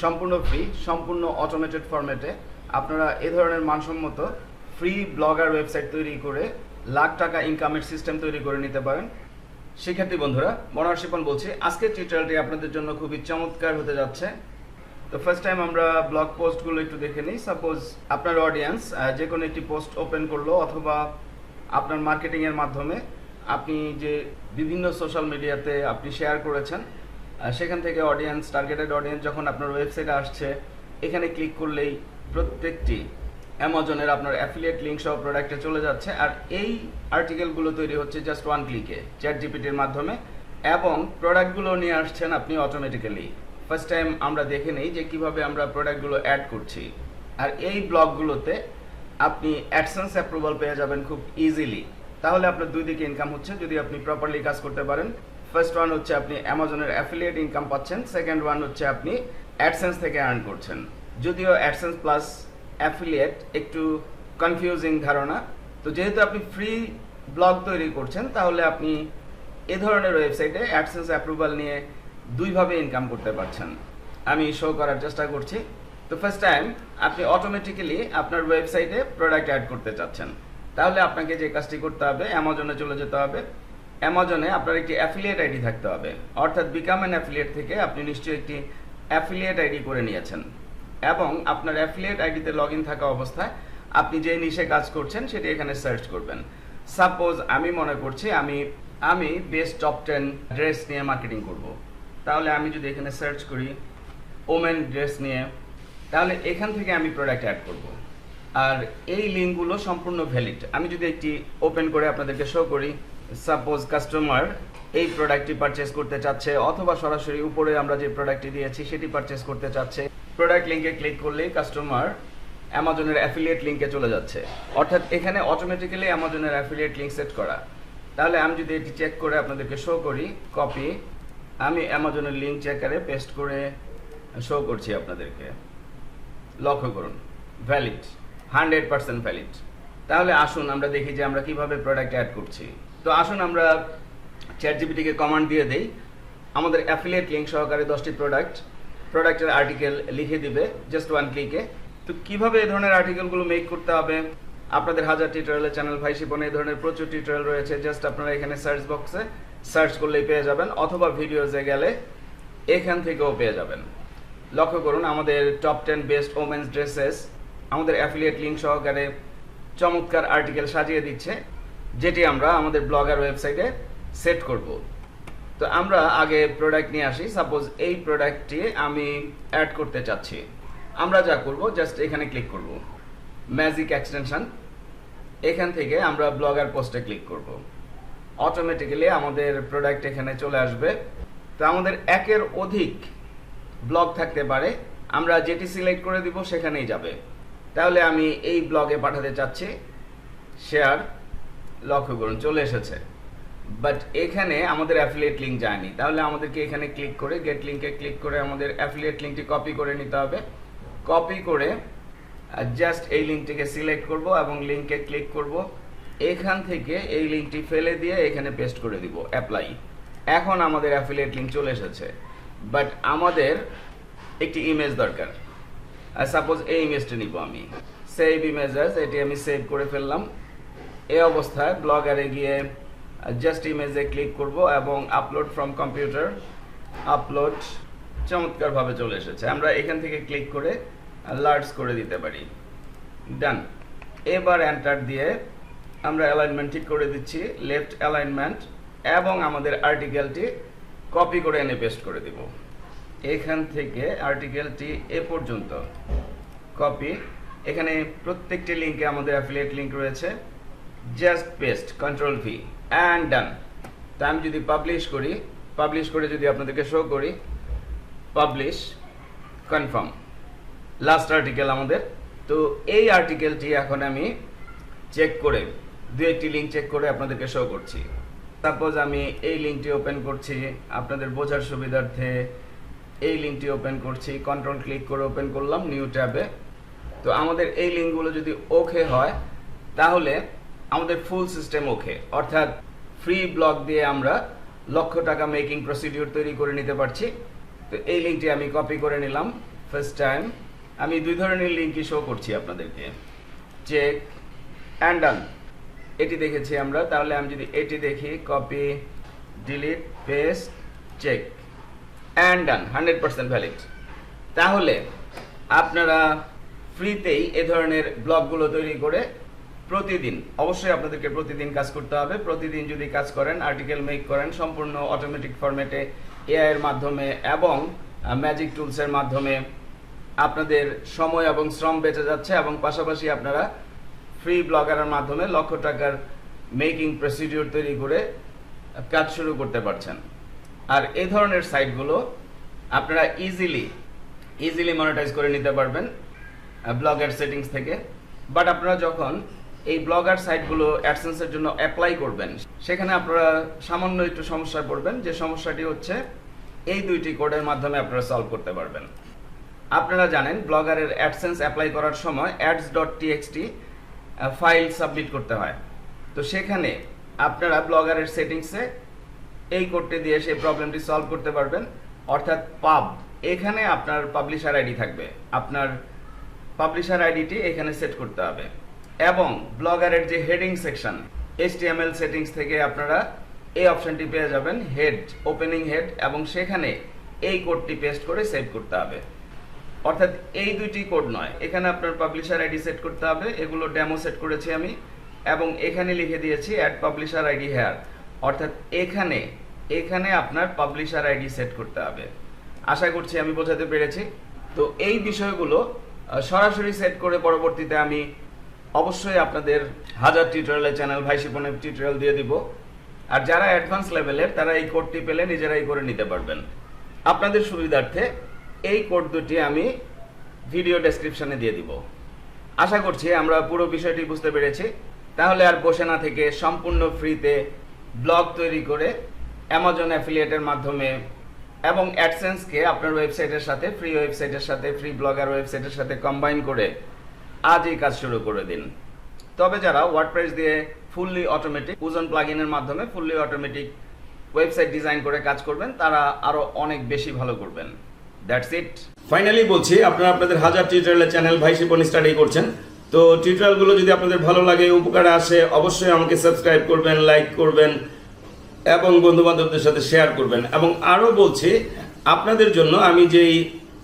সম্পূর্ণ ফ্রি সম্পূর্ণ অটোমেটেড ফরম্যাটে আপনারা এ ধরনের মানসম্মত ফ্রি ব্লগার ওয়েবসাইট তৈরি করে লাখ টাকা ইনকামের সিস্টেম তৈরি করে নিতে পারেন। শিক্ষার্থী বন্ধুরা, মনোহর শিপন বলছি, আজকের টিউটোরিয়ালটি আপনাদের জন্য খুবই চমৎকার হতে যাচ্ছে। তো ফার্স্ট টাইম আমরা ব্লগ পোস্টগুলো একটু দেখে নিই। সাপোজ আপনার অডিয়েন্স যে কোনো একটি পোস্ট ওপেন করল অথবা আপনার মার্কেটিংয়ের মাধ্যমে আপনি যে বিভিন্ন সোশ্যাল মিডিয়াতে আপনি শেয়ার করেছেন সেখান থেকে অডিয়েন্স টার্গেটেড অডিয়েন্স যখন আপনার ওয়েবসাইটে আসছে, এখানে ক্লিক করলেই প্রত্যেকটি অ্যামাজনের আপনার অ্যাফিলিয়েট লিঙ্ক সহ প্রোডাক্টে চলে যাচ্ছে। আর এই আর্টিকেলগুলো তৈরি হচ্ছে জাস্ট ওয়ান ক্লিকে চ্যাট জিপিটির মাধ্যমে। এবং প্রোডাক্টগুলো নিয়ে আসছেন আপনি অটোমেটিক্যালি ফার্স্ট টাইম আমরা দেখে নেই যে কীভাবে আমরা প্রোডাক্টগুলো অ্যাড করছি। আর এই ব্লগগুলোতে আপনি অ্যাডসেন্স অ্যাপ্রুভাল পেয়ে যাবেন খুব ইজিলি তাহলে আপনার দুই দিকে ইনকাম হচ্ছে, যদি আপনি প্রপারলি কাজ করতে পারেন। ফার্স্ট ওয়ান হচ্ছে আপনি অ্যামাজনের অ্যাফিলিয়েট ইনকাম পাচ্ছেন সেকেন্ড ওয়ান হচ্ছে আপনি অ্যাডসেন্স থেকে আর্ন করছেন। যদিও অ্যাডসেন্স প্লাস অ্যাফিলিয়েট একটু কনফিউজিং ধারণা, তো যেহেতু আপনি ফ্রি ব্লগ তৈরি করছেন, তাহলে আপনি এ ধরনের ওয়েবসাইটে অ্যাডসেন্স অ্যাপ্রুভাল নিয়ে দুইভাবে ইনকাম করতে পারছেন। আমি শো করার চেষ্টা করছি। তো ফার্স্ট টাইম আপনি অটোমেটিক্যালি আপনার ওয়েবসাইটে প্রোডাক্ট অ্যাড করতে চাচ্ছেন। তাহলে আপনাকে যে কাজটি করতে হবে অ্যামাজনে চলে যেতে হবে। অ্যামাজনে আপনার একটি অ্যাফিলিয়েট আইডি থাকতে হবে। অর্থাৎ বিকাম অ্যান অ্যাফিলিয়েট থেকে আপনি নিশ্চয়ই একটি অ্যাফিলিয়েট আইডি করে নিয়েছেন। এবং আপনার অ্যাফিলিয়েট আইডিতে লগ ইন থাকা অবস্থায় আপনি যে নিশে কাজ করছেন, সেটি এখানে সার্চ করবেন। সাপোজ আমি মনে করছি আমি আমি বেস্ট টপ টেন ড্রেস নিয়ে মার্কেটিং করব। তাহলে আমি যদি এখানে সার্চ করি ওমেন ড্রেস নিয়ে, তাহলে এখান থেকে আমি প্রোডাক্ট অ্যাড করব। আর এই লিঙ্কগুলো সম্পূর্ণ ভ্যালিড আমি যদি একটি ওপেন করে আপনাদেরকে শো করি সাপোজ কাস্টমার এই প্রোডাক্টটি পারচেস করতে চাচ্ছে, অথবা সরাসরি উপরে আমরা যে প্রোডাক্টটি দিয়েছি, সেটি পারচেস করতে চাচ্ছে। প্রোডাক্ট লিঙ্কে ক্লিক করলেই কাস্টমার অ্যামাজনের অ্যাফিলিয়েট লিঙ্কে চলে যাচ্ছে। অর্থাৎ এখানে অটোমেটিক্যালি অ্যামাজনের অ্যাফিলিয়েট লিঙ্ক সেট করা। তাহলে আমি যদি এটি চেক করে আপনাদেরকে শো করি কপি আমি অ্যামাজনের লিঙ্ক চেকারে পেস্ট করে শো করছি আপনাদেরকে। লক্ষ্য করুন ভ্যালিড হান্ড্রেড পার্সেন্ট ভ্যালিড তাহলে আসুন আমরা দেখি যে আমরা কীভাবে প্রোডাক্ট অ্যাড করছি। তো আসুন আমরা চ্যাট জিপিটিকে কমান্ড দিয়ে দেই। আমাদের অ্যাফিলিয়েট লিঙ্ক সহকারে দশটি প্রোডাক্ট প্রোডাক্টের আর্টিকেল লিখে দিবে জাস্ট ওয়ান ক্লিকে তো কীভাবে এই ধরনের আর্টিকেলগুলো মেক করতে হবে? আপনাদের হাজার টিউটোরিয়ালের চ্যানেল ভাই শিপনে, এই ধরনের প্রচুর টিউটোরিয়াল রয়েছে। জাস্ট আপনারা এখানে সার্চ বক্সে সার্চ করলেই পেয়ে যাবেন, অথবা ভিডিওসে গেলে এখান থেকেও পেয়ে যাবেন। লক্ষ্য করুন, আমাদের top ten best women's dresses আমাদের অ্যাফিলিয়েট লিঙ্ক সহকারে চমৎকার আর্টিকেল সাজিয়ে দিচ্ছে। যেটি আমরা আমাদের ব্লগার ওয়েবসাইটে সেট করব। তো আমরা আগে প্রোডাক্ট নিয়ে আসি। সাপোজ এই প্রোডাক্টটি আমি অ্যাড করতে চাচ্ছি। আমরা যা করব জাস্ট এখানে ক্লিক করব। ম্যাজিক এক্সটেনশন এখান থেকে আমরা ব্লগার পোস্টে ক্লিক করব। অটোমেটিক্যালি আমাদের প্রোডাক্ট এখানে চলে আসবে। তো আমাদের একের অধিক ব্লগ থাকতে পারে। আমরা যেটি সিলেক্ট করে দিব সেখানেই যাবে। তাহলে আমি এই ব্লগে পাঠাতে চাচ্ছি। শেয়ার লক্ষ্য করুন, চলে এসেছে। বাট এখানে আমাদের অ্যাফিলিয়েট লিঙ্ক যায়নি। তাহলে আমাদেরকে এখানে ক্লিক করে গেট লিঙ্কে ক্লিক করে আমাদের অ্যাফিলিয়েট লিঙ্কটি কপি করে নিতে হবে। কপি করে জাস্ট এই লিঙ্কটিকে সিলেক্ট করব এবং লিঙ্কে ক্লিক করব। এখান থেকে এই লিঙ্কটি ফেলে দিয়ে এখানে পেস্ট করে দিব অ্যাপ্লাই এখন আমাদের অ্যাফিলিয়েট লিঙ্ক চলে এসেছে। বাট আমাদের একটি ইমেজ দরকার। সাপোজ এই ইমেজটা নিব আমি। সেভ ইমেজেস এটি আমি সেভ করে ফেললাম। এই অবস্থায় ব্লগারে গিয়ে জাস্ট ইমেজে ক্লিক করব এবং আপলোড ফ্রম কম্পিউটার আপলোড চমৎকারভাবে চলে এসেছে। আমরা এখান থেকে ক্লিক করে লার্জ করে দিতে পারি। ডান এবার এন্টার দিয়ে আমরা অ্যালাইনমেন্ট ঠিক করে দিচ্ছি লেফট অ্যালাইনমেন্ট এবং আমাদের আর্টিকেলটি কপি করে এনে পেস্ট করে দিব। এখান থেকে আর্টিকেলটি এ পর্যন্ত কপি এখানে প্রত্যেকটি লিঙ্কে আমাদের অ্যাফিলিয়েট লিঙ্ক রয়েছে। Just paste control V and done তা আমি যদি পাবলিশ করি পাবলিশ করে যদি আপনাদেরকে শো করি পাবলিশ কনফার্ম লাস্ট আর্টিকেল আমাদের। তো এই আর্টিকেলটি এখন আমি চেক করে, দু একটি লিঙ্ক চেক করে আপনাদেরকে শো করছি। সাপোজ আমি এই লিঙ্কটি ওপেন করছি, আপনাদের বোঝার সুবিধার্থে এই লিঙ্কটি ওপেন করছি কন্ট্রোল ক্লিক করে ওপেন করলাম নিউ ট্যাবে তো আমাদের এই লিঙ্কগুলো যদি ওকে হয়, তাহলে আমাদের ফুল সিস্টেম ওকে অর্থাৎ ফ্রি ব্লগ দিয়ে আমরা লক্ষ টাকা মেকিং প্রসিডিউর তৈরি করে নিতে পারছি। তো এই লিঙ্কটি আমি কপি করে নিলাম ফার্স্ট টাইম আমি দুই ধরনের লিঙ্কই শো করছি আপনাদেরকে। চেক অ্যান্ড ডান এটি দেখেছি আমরা। তাহলে আমি যদি এটি দেখি copy delete paste check and done hundred percent valid তাহলে আপনারা ফ্রিতেই এ ধরনের ব্লগগুলো তৈরি করে প্রতিদিন, অবশ্যই আপনাদেরকে প্রতিদিন কাজ করতে হবে। প্রতিদিন যদি কাজ করেন আর্টিকেল মেক করেন, সম্পূর্ণ অটোমেটিক ফরম্যাটে এআই এর মাধ্যমে এবং ম্যাজিক টুলসের মাধ্যমে আপনাদের সময় এবং শ্রম বেঁচে যাচ্ছে এবং পাশাপাশি আপনারা ফ্রি ব্লগারের মাধ্যমে লক্ষ টাকার মেকিং প্রসিডিওর তৈরি করে কাজ শুরু করতে পারছেন। আর এই ধরনের সাইটগুলো আপনারা ইজিলি ইজিলি মনিটাইজ করে নিতে পারবেন ব্লগার সেটিংস থেকে। বাট আপনারা যখন এই ব্লগার সাইটগুলো অ্যাডসেন্সের জন্য অ্যাপ্লাই করবেন। সেখানে আপনারা সামান্য একটু সমস্যায় পড়বেন, যে সমস্যাটি হচ্ছে এই দুইটি কোডের মাধ্যমে আপনারা সলভ করতে পারবেন। আপনারা জানেন, ব্লগারের অ্যাডসেন্স অ্যাপ্লাই করার সময় ads dot TXT file submit করতে হয়। তো সেখানে আপনারা ব্লগারের সেটিংসে এই কোডটি দিয়ে সেই প্রবলেমটি সলভ করতে পারবেন। অর্থাৎ পাব এখানে আপনার পাবলিশার আইডি থাকবে। আপনার পাবলিশার আইডিটি এখানে সেট করতে হবে। এবং ব্লগারের যে হেডিং সেকশন এইচটিএমএল সেটিংস থেকে আপনারা এই অপশনটি পেয়ে যাবেন হেড ওপেনিং হেড এবং সেখানে এই কোডটি পেস্ট করে সেভ করতে হবে। অর্থাৎ এই দুইটি কোড নয়, এখানে আপনার পাবলিশার আইডি সেট করতে হবে, এগুলো ডেমো সেট করেছি আমি, এবং এখানে লিখে দিয়েছি অ্যাড পাবলিশার আইডি হেয়ার অর্থাৎ এখানে এখানে আপনার পাবলিশার আইডি সেট করতে হবে। আশা করছি আমি বোঝাতে পেরেছি। তো এই বিষয়গুলো সরাসরি সেট করে পরবর্তীতে আমি অবশ্যই আপনাদের হাজার টিউটোরিয়ালের চ্যানেল ভাই শিপনের টিউটোরিয়াল দিয়ে দিব। আর যারা অ্যাডভান্স লেভেলের তারা এই কোডটি পেলে নিজেরাই করে নিতে পারবেন। আপনাদের সুবিধার্থে এই কোড দুটি আমি ভিডিও ডেসক্রিপশনে দিয়ে দিব। আশা করছি আমরা পুরো বিষয়টি বুঝতে পেরেছি। তাহলে আর বসে না থেকে সম্পূর্ণ ফ্রিতে ব্লগ তৈরি করে অ্যামাজন অ্যাফিলিয়েটের মাধ্যমে এবং অ্যাডসেন্সকে আপনার ওয়েবসাইটের সাথে ফ্রি ওয়েবসাইটের সাথে ফ্রি ব্লগার ওয়েবসাইটের সাথে কম্বাইন করে আজই কাজ শুরু করে দিন। তবে যারা ওয়ার্ডপ্রেস দিয়ে ফুললি অটোমেটিক ওজন প্লাগইনের মাধ্যমে ফুললি অটোমেটিক ওয়েবসাইট ডিজাইন করে কাজ করবেন, তারা আরও অনেক বেশি ভালো করবেন। দ্যাটস ইট ফাইনালি বলছি, আপনারা আপনাদের হাজার টিউটোরিয়ালের চ্যানেল ভাই শিপন স্টাডি করছেন। তো টিউটোরিয়ালগুলো যদি আপনাদের ভালো লাগে, উপকারে আসে, অবশ্যই আমাকে সাবস্ক্রাইব করবেন লাইক করবেন, এবং বন্ধু বান্ধবদের সাথে শেয়ার করবেন। এবং আরও বলছি, আপনাদের জন্য আমি যেই